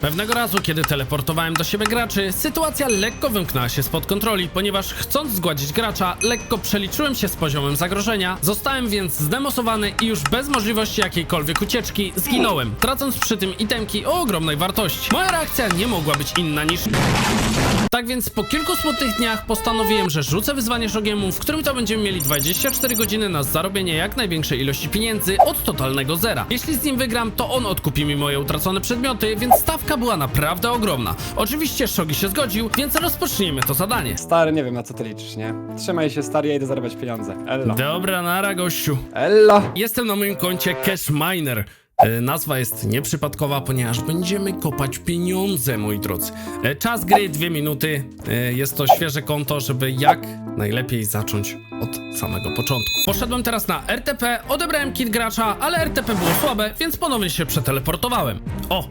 Pewnego razu, kiedy teleportowałem do siebie graczy, sytuacja lekko wymknęła się spod kontroli, ponieważ chcąc zgładzić gracza, lekko przeliczyłem się z poziomem zagrożenia, zostałem więc zdemosowany i już bez możliwości jakiejkolwiek ucieczki zginąłem, tracąc przy tym itemki o ogromnej wartości. Moja reakcja nie mogła być inna niż... Tak więc po kilku smutnych dniach postanowiłem, że rzucę wyzwanie Shogiemu, w którym to będziemy mieli 24 godziny na zarobienie jak największej ilości pieniędzy od totalnego zera. Jeśli z nim wygram, to on odkupi mi moje utracone przedmioty, więc stawka była naprawdę ogromna. Oczywiście Shogi się zgodził, więc rozpocznijmy to zadanie. Stary, nie wiem na co ty liczysz, nie? Trzymaj się, stary, ja idę zarabiać pieniądze. Ella. Dobra, nara gościu. Ella! Jestem na moim koncie Cash Miner. E, Nazwa jest nieprzypadkowa, ponieważ będziemy kopać pieniądze, moi drodzy. E, Czas gry dwie minuty. E, Jest to świeże konto, żeby jak najlepiej zacząć od samego początku. Poszedłem teraz na RTP, odebrałem kit gracza, ale RTP było słabe, więc ponownie się przeteleportowałem. O!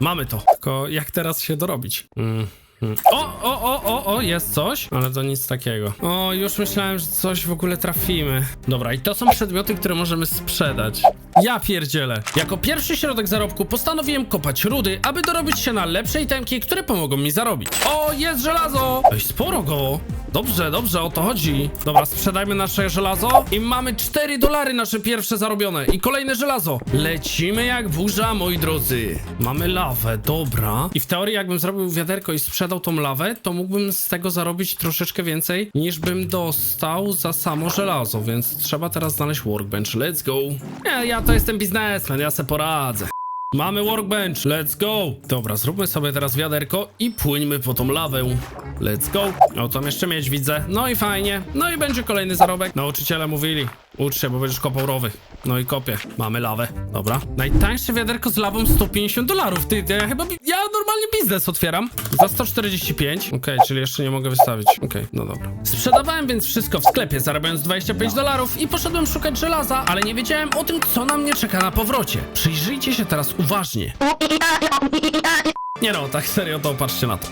Mamy to. Tylko jak teraz się dorobić? Mm. Hmm. O, o, o, o, o, jest coś, ale to nic takiego. O, już myślałem, że coś w ogóle trafimy. Dobra, i to są przedmioty, które możemy sprzedać. Ja pierdzielę. Jako pierwszy środek zarobku postanowiłem kopać rudy, aby dorobić się na lepsze itemki, które pomogą mi zarobić. O, jest żelazo! Ej, sporo go. Dobrze, dobrze, o to chodzi. Dobra, sprzedajmy nasze żelazo i mamy 4 dolary nasze pierwsze zarobione i kolejne żelazo. Lecimy jak burza, moi drodzy. Mamy lawę, dobra. I w teorii jakbym zrobił wiaderko i sprzedał tą lawę, to mógłbym z tego zarobić troszeczkę więcej niż bym dostał za samo żelazo, więc trzeba teraz znaleźć workbench. Let's go. Nie, ja to jestem biznesmen, ja se poradzę. Mamy workbench, let's go! Dobra, zróbmy sobie teraz wiaderko i płyńmy po tą lawę. Let's go! O, tam jeszcze mieć widzę. No i fajnie. No i będzie kolejny zarobek. Nauczyciele mówili, ucz się, bo będziesz kopał rowy. No i kopię. Mamy lawę. Dobra. Najtańsze wiaderko z lawą 150 dolarów. Ty, ja chyba, ja normalnie biznes otwieram. Za 145. Okej, czyli jeszcze nie mogę wystawić. Okej, no dobra. Sprzedawałem więc wszystko w sklepie, zarabiając 25 dolarów i poszedłem szukać żelaza, ale nie wiedziałem o tym, co na mnie czeka na powrocie. Przyjrzyjcie się teraz uważnie. Nie no, tak serio, to patrzcie na to.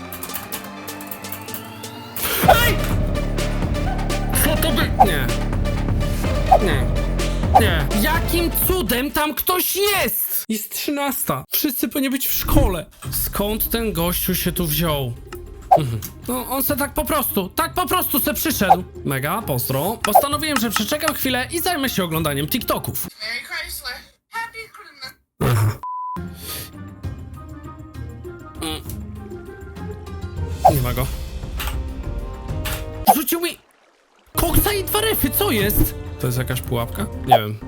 Ej! Co to by... Nie. Nie. Nie. Jakim cudem tam ktoś jest? Jest 13. Wszyscy powinni być w szkole. Skąd ten gościu się tu wziął? Mhm. No, on se tak po prostu, tak po prostu se przyszedł. Mega, postro. Postanowiłem, że przeczekam chwilę i zajmę się oglądaniem TikToków. Merry Chrysler. Happy Christmas. Nie ma go. Rzucił mi... Koksa i dwa refy, co jest? To jest jakaś pułapka? Nie wiem.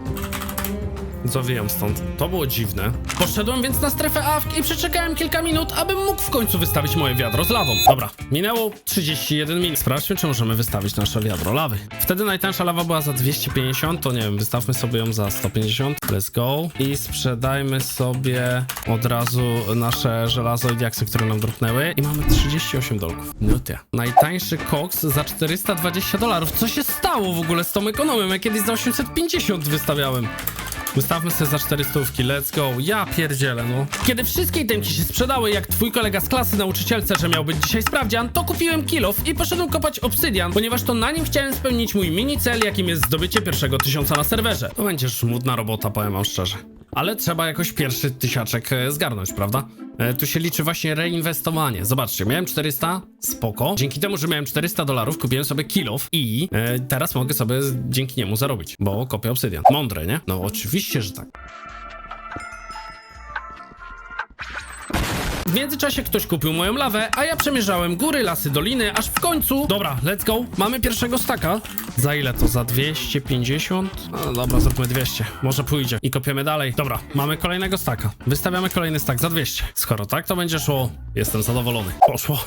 Zawijam stąd. To było dziwne. Poszedłem więc na strefę AFK i przeczekałem kilka minut, abym mógł w końcu wystawić moje wiadro z lawą. Dobra, minęło 31 minut. Sprawdźmy, czy możemy wystawić nasze wiadro lawy. Wtedy najtańsza lawa była za 250, to nie wiem, wystawmy sobie ją za 150. Let's go. I sprzedajmy sobie od razu nasze żelazo i diaksy, które nam dropnęły. I mamy 38 dolków. No. Najtańszy koks za 420 dolarów. Co się stało w ogóle z tą ekonomią? Ja kiedyś za 850 wystawiałem. Wystawmy sobie za 400, let's go. Ja pierdzielę, no. Kiedy wszystkie itemki się sprzedały, jak twój kolega z klasy nauczycielce, że miał być dzisiaj sprawdzian, to kupiłem kilof i poszedłem kopać obsydian, ponieważ to na nim chciałem spełnić mój mini cel, jakim jest zdobycie pierwszego tysiąca na serwerze. To będzie żmudna robota, powiem wam szczerze. Ale trzeba jakoś pierwszy tysiaczek e, zgarnąć, prawda? E, tu się liczy właśnie reinwestowanie. Zobaczcie, miałem 400, spoko. Dzięki temu, że miałem 400 dolarów, kupiłem sobie kilof i e, teraz mogę sobie dzięki niemu zarobić, bo kopię obsydian. Mądre, nie? No oczywiście, że tak. W międzyczasie ktoś kupił moją lawę, a ja przemierzałem góry, lasy, doliny, aż w końcu... Dobra, let's go. Mamy pierwszego staka. Za ile to? Za 250? No dobra, zróbmy 200. Może pójdzie. I kopiemy dalej. Dobra, mamy kolejnego staka. Wystawiamy kolejny stak za 200. Skoro tak to będzie szło, jestem zadowolony. Poszło.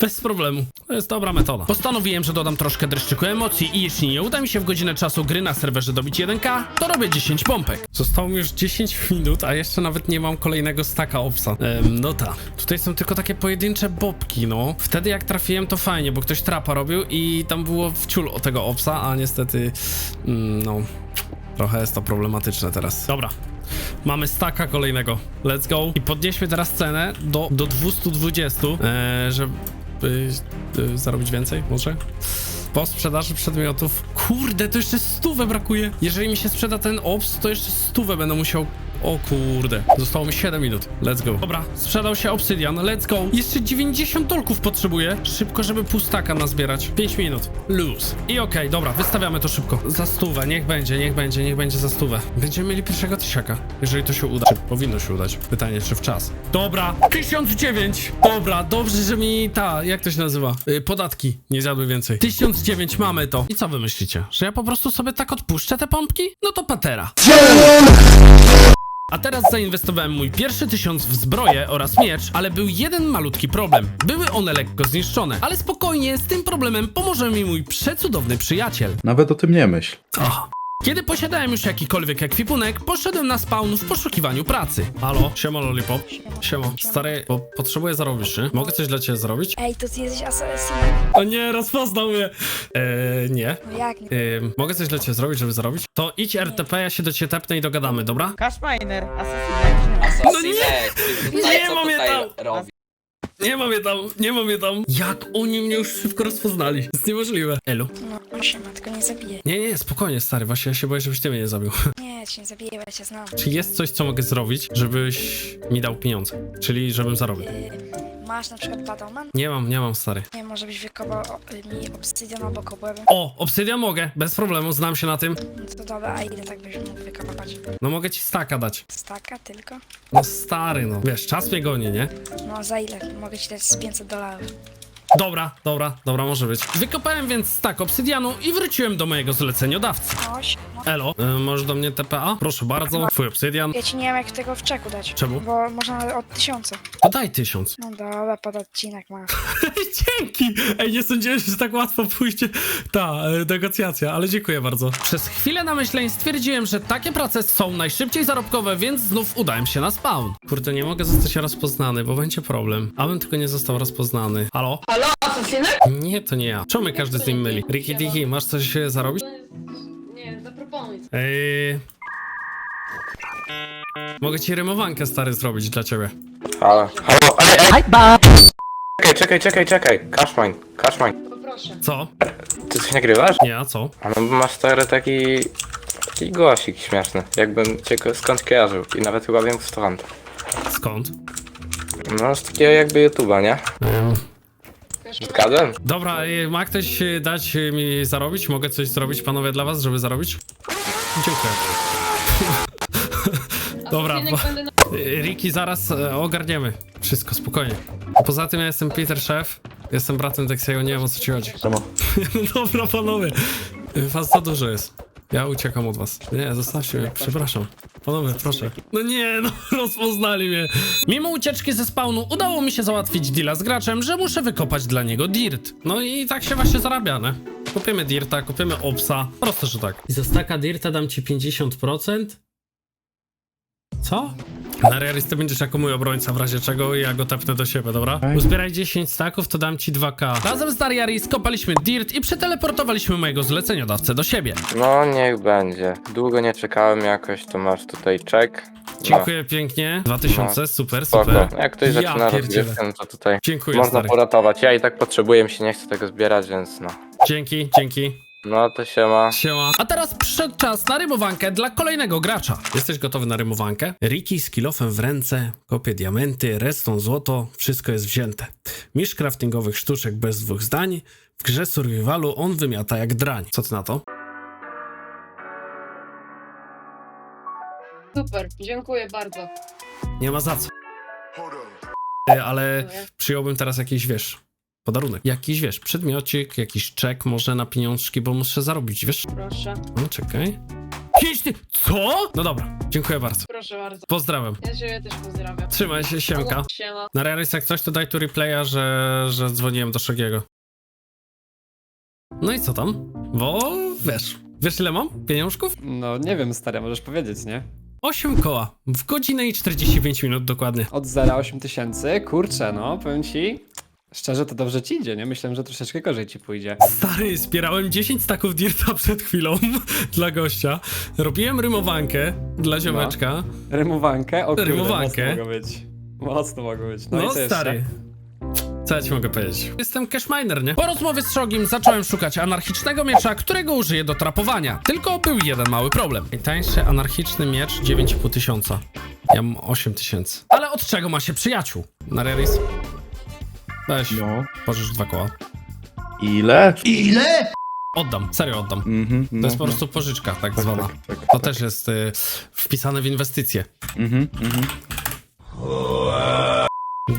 Bez problemu. To jest dobra metoda. Postanowiłem, że dodam troszkę dreszczyku emocji i jeśli nie uda mi się w godzinę czasu gry na serwerze dobić 1k, to robię 10 pompek. Zostało mi już 10 minut, a jeszcze nawet nie mam kolejnego staka opsa. Ehm, no ta. Tutaj są tylko takie pojedyncze bobki, no. Wtedy jak trafiłem to fajnie, bo ktoś trapa robił i tam było wciul o tego opsa, a niestety, mm, no, trochę jest to problematyczne teraz. Dobra. Mamy staka kolejnego. Let's go. I podnieśmy teraz cenę do, do 220, e, żeby e, zarobić więcej, może? Po sprzedaży przedmiotów. Kurde, to jeszcze stówę brakuje. Jeżeli mi się sprzeda ten ops, to jeszcze stówę będę musiał O kurde, zostało mi 7 minut. Let's go. Dobra, sprzedał się obsydian, let's go. Jeszcze 90 dolków potrzebuję. Szybko, żeby pustaka nazbierać. 5 minut. Lose. I okej, dobra, wystawiamy to szybko. Za stówę, niech będzie, niech będzie, niech będzie za stówę. Będziemy mieli pierwszego tysiaka, jeżeli to się uda. Czy powinno się udać? Pytanie, czy w czas. Dobra, 1009. Dobra, dobrze, że mi ta, jak to się nazywa? Y, podatki nie zjadły więcej. 1009 mamy to. I co wy myślicie? Że ja po prostu sobie tak odpuszczę te pompki? No to patera. A teraz zainwestowałem mój pierwszy tysiąc w zbroję oraz miecz, ale był jeden malutki problem. Były one lekko zniszczone, ale spokojnie, z tym problemem pomoże mi mój przecudowny przyjaciel. Nawet o tym nie myśl. O. Kiedy posiadałem już jakikolwiek ekwipunek, poszedłem na spawn w poszukiwaniu pracy. Halo, siema Lollipop. Siema. Stary, bo potrzebuję zarobić, czy? Mogę coś dla ciebie zrobić? Ej, to ty jesteś asasinem. O nie, rozpoznał mnie. Eee, nie. No jak nie? Eee, mogę coś dla ciebie zrobić, żeby zarobić? To idź RTP, ja się do ciebie tepnę i dogadamy, dobra? Cash Miner. No nie! Nie mam je tam! Nie mam je tam, nie mam je tam. Jak oni mnie już szybko rozpoznali? To jest niemożliwe. Elu. No, się matko nie zabije. Nie, nie, spokojnie, stary, właśnie ja się boję, żebyś ty mnie nie zabił. Nie, cię nie zabiję, bo ja cię znam. Czy jest coś, co mogę zrobić, żebyś mi dał pieniądze? Czyli żebym zarobił. Yy, masz na przykład Battleman? Nie mam, nie mam, stary. Nie, może byś wykopał o, mi obsydian albo kobłębem? O, obsydian mogę, bez problemu, znam się na tym. No to dobra, a ile tak byś mógł wykopać? No mogę ci staka dać. Staka tylko? No stary, no. Wiesz, czas mnie goni, nie? No za ile? Mogę ci dać z 500 dolarów. Dobra, dobra, dobra, może być. Wykopałem więc stak obsydianu i wróciłem do mojego zleceniodawcy. Oś. Elo, y, możesz do mnie TPA? Proszę bardzo, twój obsydian. Ja ci nie wiem jak tego w czeku dać. Czemu? Bo można od tysiąca. To daj tysiąc. No dobra, pod odcinek ma. Dzięki! Ej, nie sądziłem, że tak łatwo pójdzie ta e, negocjacja, ale dziękuję bardzo. Przez chwilę namyśleń stwierdziłem, że takie prace są najszybciej zarobkowe, więc znów udałem się na spawn. Kurde, nie mogę zostać rozpoznany, bo będzie problem. Abym tylko nie został rozpoznany. Halo? Halo, asasynek? Nie, to nie ja. Czemu mnie każdy z nim myli? Ricky Dicky, masz coś e, zarobić? Ej... Mogę ci rymowankę stary zrobić dla ciebie. Halo, halo, ej, ej! Czekaj, czekaj, czekaj, czekaj. Cashmine, Cashmine. Poproszę. Co? Ty coś nagrywasz? Nie, a co? A no masz stary taki... Taki głosik śmieszny. Jakbym cię ko- skądś kojarzył. I nawet chyba wiem stąd. Skąd? No z takiego jakby YouTube'a, nie? Ehm, Zgadłem? Dobra, e, ma ktoś e, dać e, mi zarobić? Mogę coś zrobić, panowie, dla was, żeby zarobić? Dziękuję. Dobra, bo... Asasynek będę na... Riki, zaraz e, ogarniemy. Wszystko, spokojnie. Poza tym ja jestem Peter Szef, jestem bratem Dexiego, nie wiem o co ci chodzi. Dobra, panowie. Was za dużo jest. Ja uciekam od was. Nie, zostawcie mnie, przepraszam. Panowie, proszę. No nie, no rozpoznali mnie. Mimo ucieczki ze spawnu udało mi się załatwić deala z graczem, że muszę wykopać dla niego dirt. No i tak się właśnie zarabia, ne? Kupimy dirta, kupimy opsa. Proste, że tak. I za staka dirta dam ci 50%? Co? Na realistę będziesz jako mój obrońca w razie czego i ja go tepnę do siebie, dobra? Uzbieraj 10 staków, to dam ci 2k. Razem z Dariaris kopaliśmy dirt i przeteleportowaliśmy mojego zleceniodawcę do siebie. No niech będzie. Długo nie czekałem jakoś, to masz tutaj czek. No, Dziękuję pięknie. 2000, super, Spoko. super. Jak ktoś Ja zaczyna pierdzielę. rozgrywkę, no to tutaj Dziękuję, można stary. poratować. Ja i tak potrzebuję, mi się nie chcę tego zbierać, więc no. Dzięki, dzięki. No to się ma. Siema. A teraz przyszedł czas na rymowankę dla kolejnego gracza. Jesteś gotowy na rymowankę? Ricky z kilofem w ręce, kopie diamenty, redstone złoto, wszystko jest wzięte. Mistrz craftingowych sztuczek bez dwóch zdań. W grze survivalu on wymiata jak drań. Co ty na to? Super, dziękuję bardzo. Nie ma za co. E, Ale przyjąłbym teraz jakiś, wiesz, podarunek. Jakiś, wiesz, przedmiocik, jakiś czek może na pieniążki, bo muszę zarobić, wiesz? Proszę, No, czekaj. Pięć ty... Co? No dobra, dziękuję bardzo. proszę bardzo. Pozdrawiam. Ja ciebie też pozdrawiam. Trzymaj się, siemka. Siema. Na realist jak coś, to daj tu replaya, że, że dzwoniłem do Szogiego. No i co tam? Bo wiesz, wiesz ile mam pieniążków? No nie wiem, stary, możesz powiedzieć, nie? 8 koła. W godzinę i 45 minut dokładnie. Od 0 8 tysięcy, kurczę, no, powiem ci. Szczerze, to dobrze ci idzie, nie? Myślałem, że troszeczkę gorzej ci pójdzie. Stary, zbierałem 10 staków dirta przed chwilą dla gościa. Robiłem rymowankę dla ziomeczka. Rymowankę? O kurde, Rymowankę. mocno mogło być. Mocno mogło być. No, No, i co jeszcze? stary. Co ja ci mogę powiedzieć? Jestem cash miner, nie? Po rozmowie z Szogim zacząłem szukać anarchicznego miecza, którego użyję do trapowania. Tylko był jeden mały problem. Najtańszy anarchiczny miecz 9,5 tysiąca. Ja mam 8 tysięcy. Ale od czego ma się przyjaciół? Nareris? Weź, No. pożycz dwa koła. Ile? Oddam, serio oddam. Mhm. To jest po prostu pożyczka, tak zwana. tak, tak, To też jest y, wpisane w inwestycje. Mhm, mhm.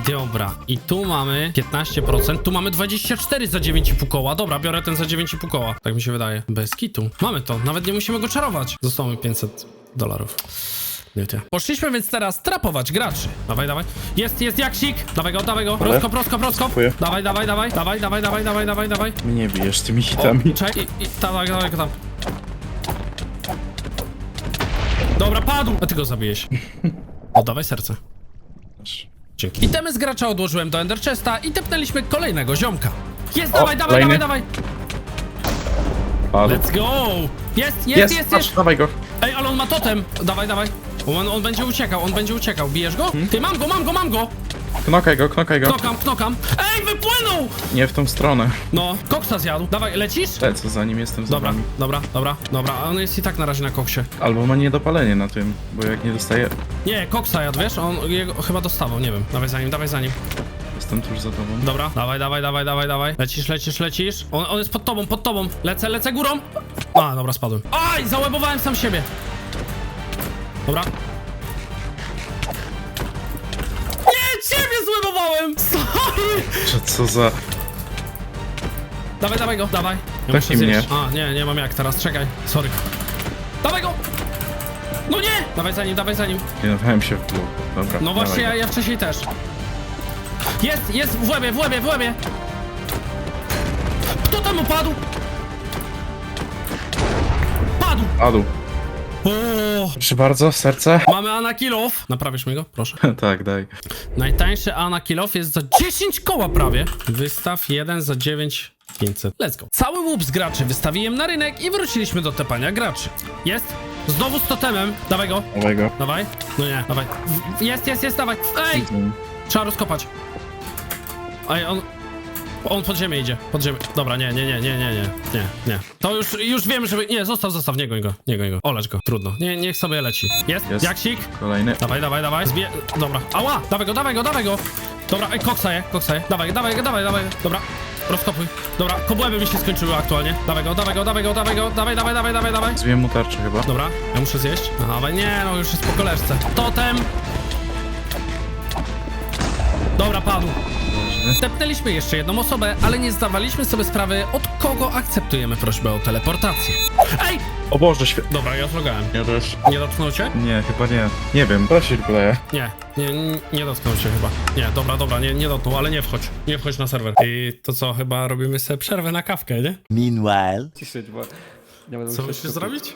Dobra, i tu mamy 15%, tu mamy 24 za 9,5 koła. Dobra, biorę ten za 9,5 koła. Tak mi się wydaje. Bez kitu. Mamy to, nawet nie musimy go czarować. Zostało mi 500 dolarów. Wiecie. Poszliśmy więc teraz trapować graczy. Dawaj, dawaj. Jest, jest jaksik. Dawaj go, dawaj go. Prosko, prosko, prosko. Dziękuję. Dawaj, dawaj, dawaj, dawaj, dawaj, dawaj, dawaj, dawaj, dawaj. Mnie bijesz tymi O, hitami. czekaj, i, i, dawaj, dawaj go tam. Dobra, padł. A ty go zabijeś. Oddawaj serce. Dzięki. Itemy z gracza odłożyłem do Ender Chesta i tepnęliśmy kolejnego ziomka. Jest, dawaj, dawaj, kolejny. dawaj, dawaj. Padł. Let's go. Jest, jest, Jest, jest, patrz, jest. dawaj go. Ej, ale on ma totem. Dawaj, dawaj. On, on będzie uciekał, on będzie uciekał. Bijesz go? Ty, mam go, mam go, mam go. Knokaj go, knokaj go. Knokam, knokam. Ej, wypłynął. Nie w tą stronę. No, koksa zjadł. Dawaj, lecisz? Lecę za nim, jestem za Dobra, wami. dobra, dobra, dobra. A on jest i tak na razie na koksie. Albo ma niedopalenie na tym, bo jak nie dostaje... Nie, koksa jadł, wiesz? On jego chyba dostawał, nie wiem. Dawaj za nim, dawaj za nim. Jestem tuż za tobą. Dobra, dawaj, dawaj, dawaj, dawaj, dawaj. Lecisz, lecisz, lecisz. On, on jest pod tobą, pod tobą. Lecę, lecę górą. A, dobra, spadłem. Aj, załebowałem sam siebie. Dobra. Nie, ciebie złebowałem! Sorry! Że co za... Dawaj, dawaj go, dawaj. Ja Taki mnie. A, nie, nie mam jak teraz, czekaj. Sorry. Dawaj go! No nie! Dawaj za nim, dawaj za nim. Nie dawałem się w dół. Dobra, No właśnie, ja, dawaj ja wcześniej też. Jest, jest, w łebie, w łebie, w łebie. Kto tam upadł? Padł. Padł. O, Proszę bardzo, serce? mamy Anakilow. Naprawisz mi go, proszę. tak, daj. Najtańszy Anakilow jest za 10 koła prawie. Wystaw jeden za 9 500. Let's go. Cały łup z graczy wystawiłem na rynek i wróciliśmy do tepania graczy. Jest. Znowu z totemem. Dawaj go. Dawaj go. Dawaj. No nie, dawaj. W- Jest, jest, jest, dawaj. Ej! Trzeba rozkopać. Ej, on... On pod ziemię idzie, pod ziemię. Dobra, nie, nie, nie, nie, nie, nie, nie, nie. To już, już wiem, żeby... Nie, zostaw, zostaw, nie goń go, nie goń go. Oleć go, trudno. Nie, niech sobie leci. Jest? Jest. Jaksik? Kolejny. Dawaj, dawaj, dawaj. Zbie... Dobra. Ała! Dawaj go, dawaj go, dawaj go! Dobra, ej, koksa je, koksa je. Dawaj, dawaj, dawaj, dawaj. Dobra. Rozkopuj. Dobra, kobłęby mi się skończyły aktualnie. Dawaj go, dawaj go, dawaj go, dawaj go, dawaj, dawaj, dawaj, dawaj, dawaj. Zbiłem mu tarczę chyba. Dobra, ja muszę zjeść. Ale nie, no już jest po koleżce. Totem! Dobra, padł. Tepnęliśmy jeszcze jedną osobę, ale nie zdawaliśmy sobie sprawy, od kogo akceptujemy prośbę o teleportację. Ej! O Boże, świe... Dobra, ja zlogałem. Ja też. Nie dotknął cię? Nie, chyba nie. Nie wiem, prosi kleję. Nie, nie, nie- nie dotknął cię chyba. Nie, dobra, dobra, nie, nie dotknął, ale nie wchodź. Nie wchodź na serwer. I to co, chyba robimy sobie przerwę na kawkę, nie? Meanwhile. Ciszyć, bo nie będę Co musiał musisz skupić. zrobić?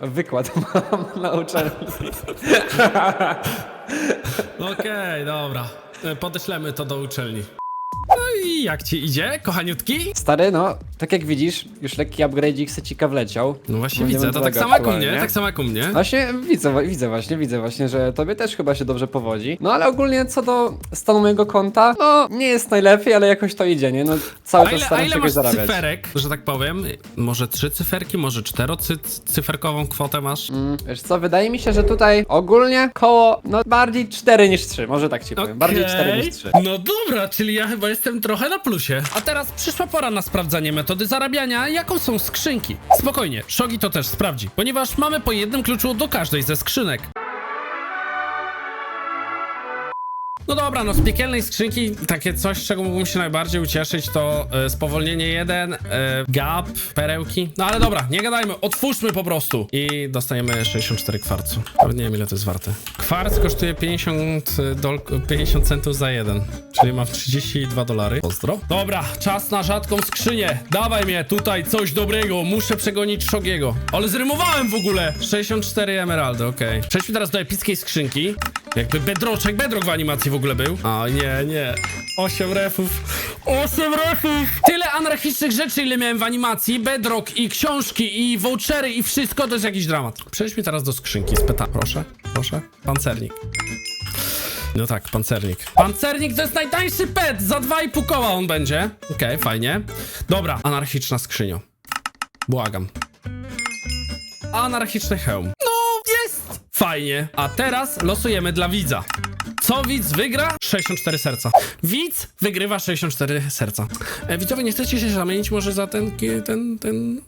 Wykład mam na uczelni. Okej, dobra. E, Podeślemy to do uczelni. Jak ci idzie, kochaniutki? Stary, no, tak jak widzisz, już lekki upgrade'ik secika wleciał. No właśnie widzę, to tak tego samo jak u mnie, tak samo jak u mnie. Właśnie widzę, widzę właśnie, widzę właśnie, że tobie też chyba się dobrze powodzi. No ale ogólnie co do stanu mojego konta, no nie jest najlepiej, ale jakoś to idzie, nie? No cały czas staram się jakoś zarabiać. cyferek, że tak powiem? Może trzy cyferki, może czterocyferkową kwotę masz? Mm, wiesz co, wydaje mi się, że tutaj ogólnie koło, no bardziej 4 niż 3, może tak ci powiem, bardziej 4 niż 3. No dobra, czyli ja chyba jestem trochę na plusie. A teraz przyszła pora na sprawdzanie metody zarabiania, jaką są skrzynki. Spokojnie, Shogi to też sprawdzi, ponieważ mamy po jednym kluczu do każdej ze skrzynek. No dobra, no z piekielnej skrzynki takie coś, czego mógłbym się najbardziej ucieszyć, to e, spowolnienie 1, e, gap, perełki. No ale dobra, nie gadajmy, otwórzmy po prostu. I dostajemy 64 kwarcu. Nawet nie wiem ile to jest warte. Kwarc kosztuje 50, dol 50 centów za jeden, czyli mam 32 dolary. Pozdro. Dobra, czas na rzadką skrzynię. Dawaj mnie tutaj coś dobrego, muszę przegonić Shogiego. Ale zrymowałem w ogóle. 64 emeraldy, okej. Przejdźmy teraz do epickiej skrzynki. Jakby bedroczek, bedrock w animacji w ogóle był. A nie, nie. 8 refów. 8 refów! Tyle anarchistycznych rzeczy, ile miałem w animacji. Bedrock i książki i vouchery i wszystko, to jest jakiś dramat. Przejdźmy teraz do skrzynki z peta. Proszę, proszę. Pancernik. No tak, pancernik. Pancernik to jest najtańszy pet! Za 2,5 koła on będzie. Okej, fajnie. Dobra, anarchiczna skrzynio. Błagam. Anarchiczny hełm. Fajnie. A teraz losujemy dla widza. Co widz wygra? 64 serca. Widz wygrywa 64 serca. E, widzowie, nie chcecie się zamienić może za ten, ten, ten...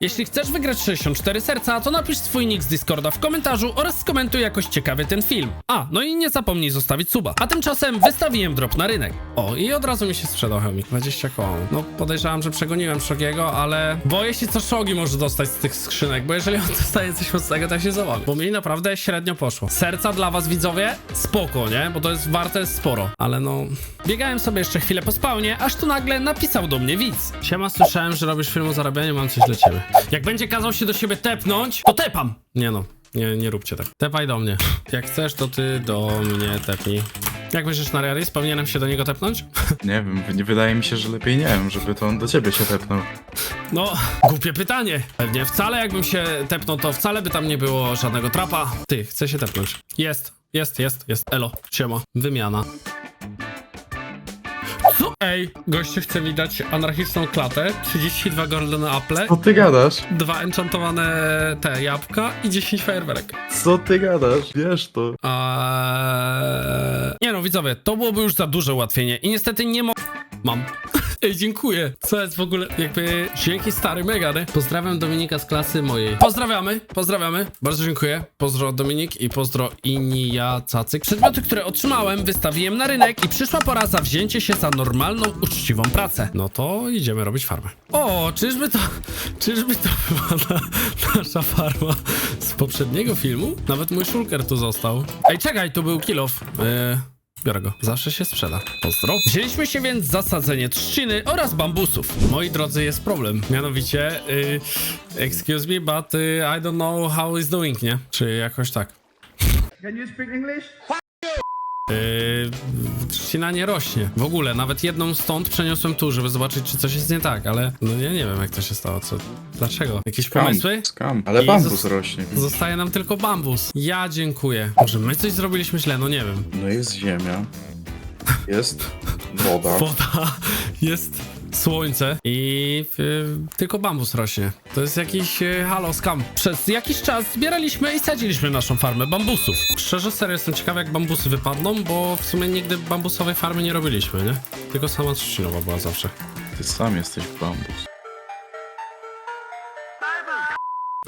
Jeśli chcesz wygrać 64 serca, to napisz swój nick z Discorda w komentarzu oraz skomentuj jakoś ciekawy ten film. A, no i nie zapomnij zostawić suba. A tymczasem wystawiłem drop na rynek. O, i od razu mi się sprzedał chemik. 20 koła. No, podejrzewam, że przegoniłem Szogiego, ale boję się, co Szogi może dostać z tych skrzynek, bo jeżeli on dostaje coś mocnego, to się zawali. Bo mi naprawdę średnio poszło. Serca dla was, widzowie, spoko, nie? Bo to jest warte sporo. Ale no... Biegałem sobie jeszcze chwilę po spawnie, aż tu nagle napisał do mnie widz. Siema, słyszałem, że robisz film o zarabianiu, mam coś dla ciebie. Jak będzie kazał się do siebie tepnąć, to tepam! Nie no, nie, nie róbcie tak. Tepaj do mnie. Jak chcesz, to ty do mnie tepnij. Jak myślisz na Rearis? Powinienem się do niego tepnąć? Nie wiem, nie wydaje mi się, że lepiej nie wiem, żeby to on do ciebie się tepnął. No, głupie pytanie. Pewnie wcale jakbym się tepnął, to wcale by tam nie było żadnego trapa. Ty, chcę się tepnąć. Jest, jest, jest, jest. Elo, siema. Wymiana. Co? Ej, goście chce mi dać anarchiczną klatę, 32 golden apple, Co ty gadasz? dwa enchantowane te jabłka i 10 fajerwerek. Co ty gadasz? Wiesz to. Eee... Nie no, widzowie, to byłoby już za duże ułatwienie i niestety nie mo... Mam. Ej, dziękuję. Co jest w ogóle, jakby, dzięki stary mega, nie? Pozdrawiam Dominika z klasy mojej. Pozdrawiamy, pozdrawiamy. Bardzo dziękuję. Pozdro Dominik i pozdro Inia Cacyk. Przedmioty, które otrzymałem, wystawiłem na rynek i przyszła pora za wzięcie się za normalną, uczciwą pracę. No to idziemy robić farmę. O, czyżby to, czyżby to była na, nasza farma z poprzedniego filmu? Nawet mój szulker tu został. Ej, czekaj, tu był kill off. Biorę go. Zawsze się sprzeda. Pozdro. Wzięliśmy się więc za sadzenie trzciny oraz bambusów. Moi drodzy, jest problem. Mianowicie, y, excuse me, but y, I don't know how is doing, nie? Czy jakoś tak. Can you speak English? Yy, trzcina nie rośnie. W ogóle, nawet jedną stąd przeniosłem tu, żeby zobaczyć, czy coś jest nie tak, ale no ja nie wiem, jak to się stało. Co? Dlaczego? Jakieś pomysły? Skam. Ale I bambus zos- rośnie. Zostaje nam tylko bambus. Ja dziękuję. Może my coś zrobiliśmy źle? No nie wiem. No jest ziemia. Jest woda. woda, jest słońce i y, tylko bambus rośnie. To jest jakiś y, halo scam. Przez jakiś czas zbieraliśmy i sadziliśmy naszą farmę bambusów. Szczerze, serio jestem ciekawy jak bambusy wypadną, bo w sumie nigdy bambusowej farmy nie robiliśmy, nie? Tylko sama trzcinowa była zawsze. Ty sam jesteś bambus.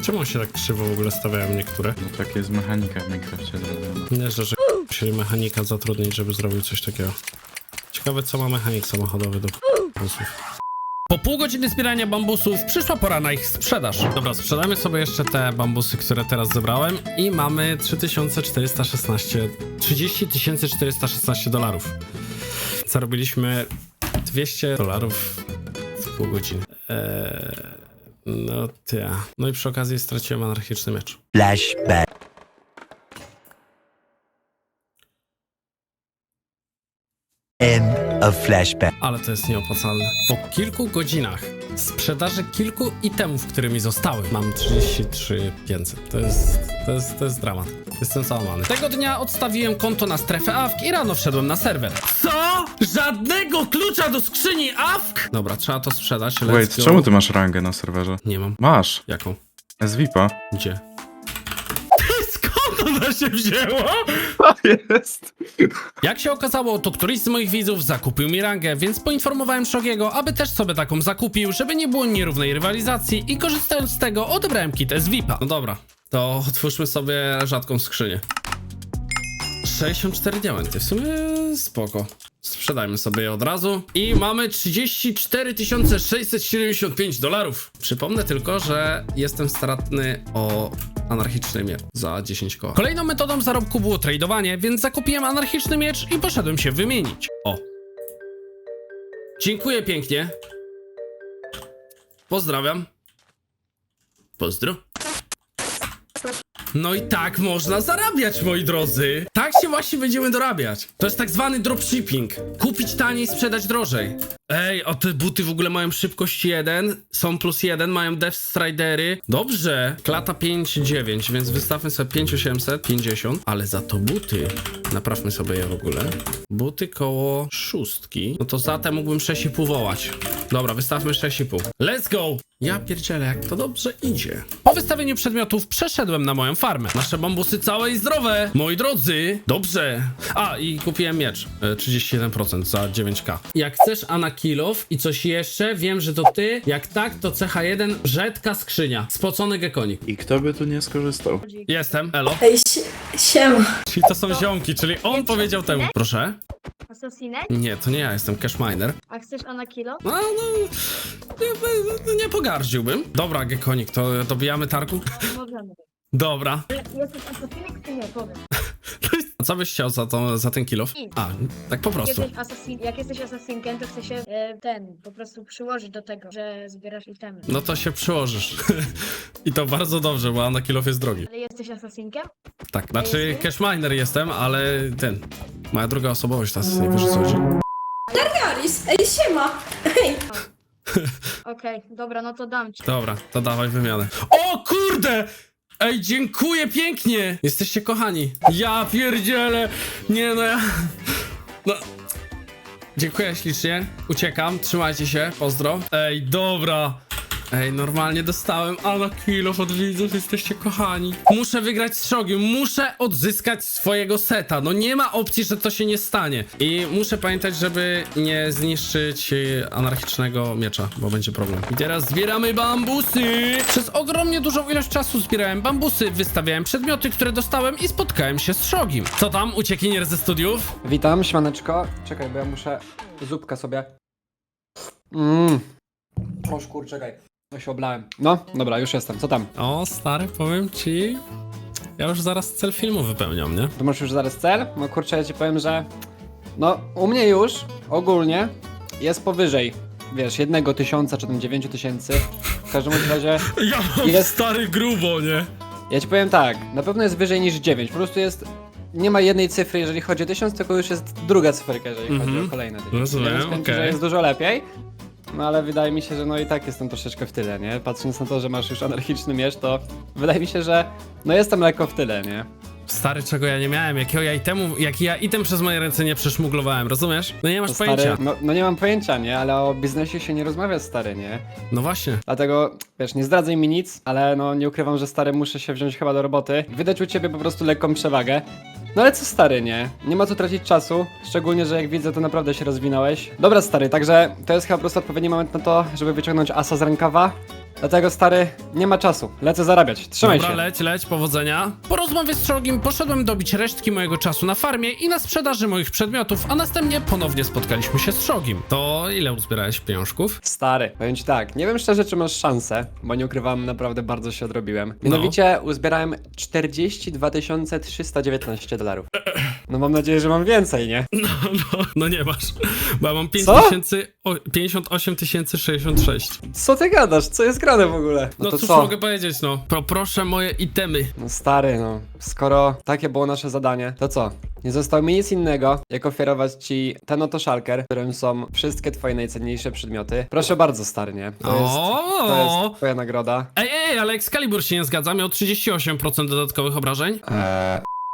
Czemu on się tak krzywo w ogóle stawiają niektóre? No tak jest mechanika w Minecrafcie zrobiona. Nie, że, że musieli mechanika zatrudnić, żeby zrobił coś takiego. Ciekawe, co ma mechanik samochodowy do bambusów. Po pół godziny zbierania bambusów przyszła pora na ich sprzedaż. Dobra, sprzedamy sobie jeszcze te bambusy, które teraz zebrałem i mamy 3416, 30 416 dolarów. Zarobiliśmy 200 dolarów w pół godziny. Eee, no ja. No i przy okazji straciłem anarchiczny miecz. Flashback. End of flashback. Ale to jest nieopłacalne. Po kilku godzinach sprzedaży kilku itemów, które mi zostały, mam 33 500. To jest, to jest, to jest dramat. Jestem załamany. Tego dnia odstawiłem konto na strefę AFK i rano wszedłem na serwer. Co? Żadnego klucza do skrzyni AFK? Dobra, trzeba to sprzedać. Let's Wait, go. czemu ty masz rangę na serwerze? Nie mam. Masz. Jaką? SVIPa. Gdzie? Ona się wzięła? Jest. Jak się okazało, to któryś z moich widzów zakupił mi rangę, więc poinformowałem Szogiego, aby też sobie taką zakupił, żeby nie było nierównej rywalizacji i korzystając z tego odebrałem kit z VIP-a. No dobra, to otwórzmy sobie rzadką skrzynię. 64 diamenty, w sumie spoko. Sprzedajmy sobie je od razu. I mamy 34 675 dolarów. Przypomnę tylko, że jestem stratny o anarchiczny miecz za 10 koła. Kolejną metodą zarobku było tradowanie, więc zakupiłem anarchiczny miecz i poszedłem się wymienić. O. Dziękuję pięknie. Pozdrawiam. Pozdro. No i tak można zarabiać, moi drodzy. Tak się właśnie będziemy dorabiać. To jest tak zwany dropshipping. Kupić taniej, sprzedać drożej. Ej, a te buty w ogóle mają szybkość 1, są plus 1, mają Death Stridery. Dobrze, klata 5,9, więc wystawmy sobie 5850, ale za to buty. Naprawmy sobie je w ogóle. Buty koło szóstki. No to za te mógłbym 6,5 wołać. Dobra, wystawmy 6,5. Let's go! Ja pierdzielę, jak to dobrze idzie. Po wystawieniu przedmiotów przeszedłem na moją farmę. Nasze bambusy całe i zdrowe. Moi drodzy, dobrze. A, i kupiłem miecz. E, 31% za 9k. Jak chcesz Anakilow i coś jeszcze, wiem, że to ty. Jak tak, to CH1, rzadka skrzynia. Spocony gekonik. I kto by tu nie skorzystał? Jestem, elo. Ej, sie- siema. Czyli to są ziomki, czyli on powiedział temu. Proszę? Asasinek? Nie, to nie ja, jestem Cashminer. A chcesz ona kilo? No, no, nie, nie pogardziłbym. Dobra, gekonik, to dobijamy targu? Możemy. Dobra. Jesteś asasinek czy nie? Powiem. A co byś chciał za, to, za ten kilof? A, tak po prostu. Jesteś asasin, jak jesteś asasinkiem, to chce się e, ten, po prostu przyłożyć do tego, że zbierasz itemy. No to się przyłożysz. I to bardzo dobrze, bo na kilof jest drogi. Ale jesteś asasinkiem? Tak, znaczy Jesteś? cashminer jestem, ale ten... Moja druga osobowość teraz nie wiesz o co chodzi. Aris, ej siema! Ej! Okej, dobra, no to dam ci. Dobra, to dawaj wymianę. O kurde! Ej, dziękuję pięknie! Jesteście kochani. Ja pierdzielę! Nie no ja... No... Dziękuję ślicznie. Uciekam. Trzymajcie się. Pozdro. Ej, dobra. Ej, normalnie dostałem Ana Kilof od widzów, jesteście kochani. Muszę wygrać z Shogiem, muszę odzyskać swojego seta. No nie ma opcji, że to się nie stanie. I muszę pamiętać, żeby nie zniszczyć e, anarchicznego miecza, bo będzie problem. I teraz zbieramy bambusy. Przez ogromnie dużą ilość czasu zbierałem bambusy, wystawiałem przedmioty, które dostałem i spotkałem się z Shogim. Co tam, uciekinier ze studiów? Witam, śmaneczko. Czekaj, bo ja muszę zupkę sobie. Mmm. O szkur, czekaj. No się oblałem. No, dobra, już jestem. Co tam? O, stary, powiem ci... Ja już zaraz cel filmu wypełniam, nie? Tu masz już zaraz cel? No kurczę, ja ci powiem, że... No, u mnie już ogólnie jest powyżej, wiesz, jednego tysiąca czy tam dziewięciu tysięcy. W każdym bądź razie, Ja mam Jest- stary grubo, nie? ja ci powiem tak, na pewno jest wyżej niż 9. Po prostu jest... Nie ma jednej cyfry, jeżeli chodzi o tysiąc, tylko już jest druga cyfrka, jeżeli chodzi Mhm. o kolejne tysiące. Rozumiem, Więc powiem ci, okej. że jest dużo lepiej. No ale wydaje mi się, że no i tak jestem troszeczkę w tyle, nie? Patrząc na to, że masz już anarchiczny miecz, to wydaje mi się, że no jestem lekko w tyle, nie? Stary, czego ja nie miałem, jakiego ja itemu, jaki ja item przez moje ręce nie przeszmuglowałem, rozumiesz? No nie masz To pojęcia. stary, no, no nie mam pojęcia, nie? Ale o biznesie się nie rozmawia stary, nie? No właśnie. Dlatego, wiesz, nie zdradzaj mi nic, ale no nie ukrywam, że stary muszę się wziąć chyba do roboty. Wydać u ciebie po prostu lekką przewagę. No ale co stary, nie? Nie ma co tracić czasu, szczególnie, że jak widzę, to naprawdę się rozwinąłeś. Dobra stary, także to jest chyba po prostu odpowiedni moment na to, żeby wyciągnąć asa z rękawa. Dlatego stary, nie ma czasu, lecę zarabiać, trzymaj Dobra, się. leć, leć, powodzenia. Po rozmowie z Szrogim poszedłem dobić resztki mojego czasu na farmie i na sprzedaży moich przedmiotów, a następnie ponownie spotkaliśmy się z Szrogim. To ile uzbierałeś pieniążków? Stary, powiem ci tak, nie wiem szczerze, czy masz szansę, bo nie ukrywam, naprawdę bardzo się odrobiłem. No. Mianowicie uzbierałem 42 319 dolarów. No mam nadzieję, że mam więcej, nie? No, no, no nie masz, bo ja mam 5 Co? tysięcy, o, 58 066. Co ty gadasz? Co jest grane w ogóle? No, to cóż co? mogę powiedzieć, no. Poproszę moje itemy. No stary, no. Skoro takie było nasze zadanie, to co? Nie zostało mi nic innego, jak ofiarować ci ten oto szalker, w którym są wszystkie twoje najcenniejsze przedmioty. Proszę bardzo, stary, nie? To jest, to jest twoja nagroda. Ej, ej, ale Excalibur się nie zgadza, miał 38% dodatkowych obrażeń. Eee,